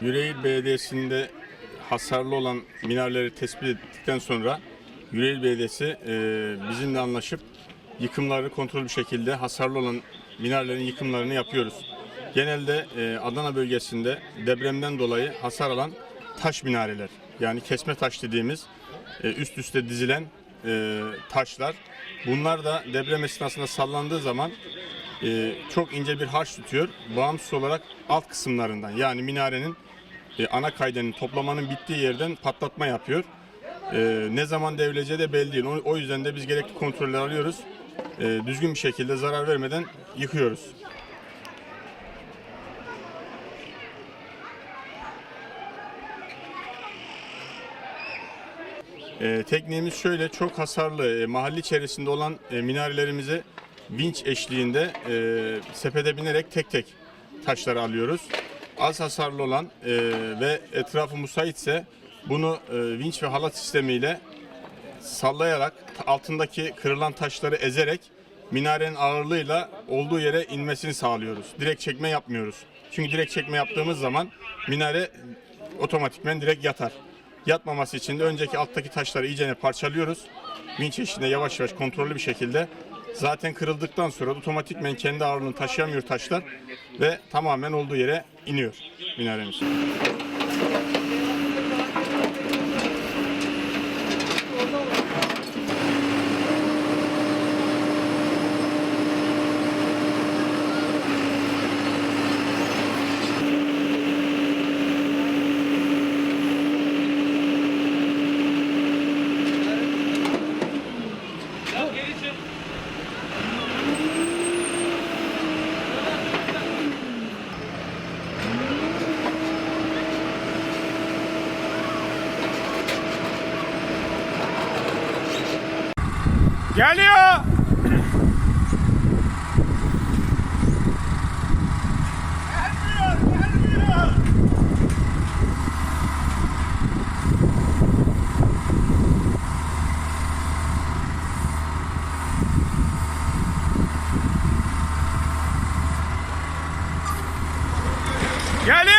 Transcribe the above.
Yüreğir Belediyesi'nde hasarlı olan minareleri tespit ettikten sonra Yüreğir Belediyesi e, bizimle anlaşıp yıkımları kontrollü bir şekilde hasarlı olan minarelerin yıkımlarını yapıyoruz. Genelde e, Adana bölgesinde depremden dolayı hasar alan taş minareler yani kesme taş dediğimiz e, üst üste dizilen taşlar. Bunlar da deprem esnasında sallandığı zaman çok ince bir harç tutuyor. Bağımsız olarak alt kısımlarından yani minarenin e, ana kaydenin toplamanın bittiği yerden patlatma yapıyor. E, ne zaman devrileceği de belli değil. O, o yüzden de biz gerekli kontroller alıyoruz. E, düzgün bir şekilde zarar vermeden yıkıyoruz. E, tekniğimiz şöyle çok hasarlı e, mahalle içerisinde olan e, minarelerimizi vinç eşliğinde e, sepete binerek tek tek taşları alıyoruz. Az hasarlı olan e, ve etrafı müsaitse bunu e, vinç ve halat sistemiyle sallayarak altındaki kırılan taşları ezerek minarenin ağırlığıyla olduğu yere inmesini sağlıyoruz. Direkt çekme yapmıyoruz. Çünkü direkt çekme yaptığımız zaman minare otomatikmen direkt yatar. Yatmaması için de önceki alttaki taşları iyicene parçalıyoruz. Vinç eşliğinde yavaş yavaş kontrollü bir şekilde zaten kırıldıktan sonra otomatikmen kendi ağırlığını taşıyamıyor taşlar ve tamamen olduğu yere iniyor minaremiz. Geliyor. Geliyor.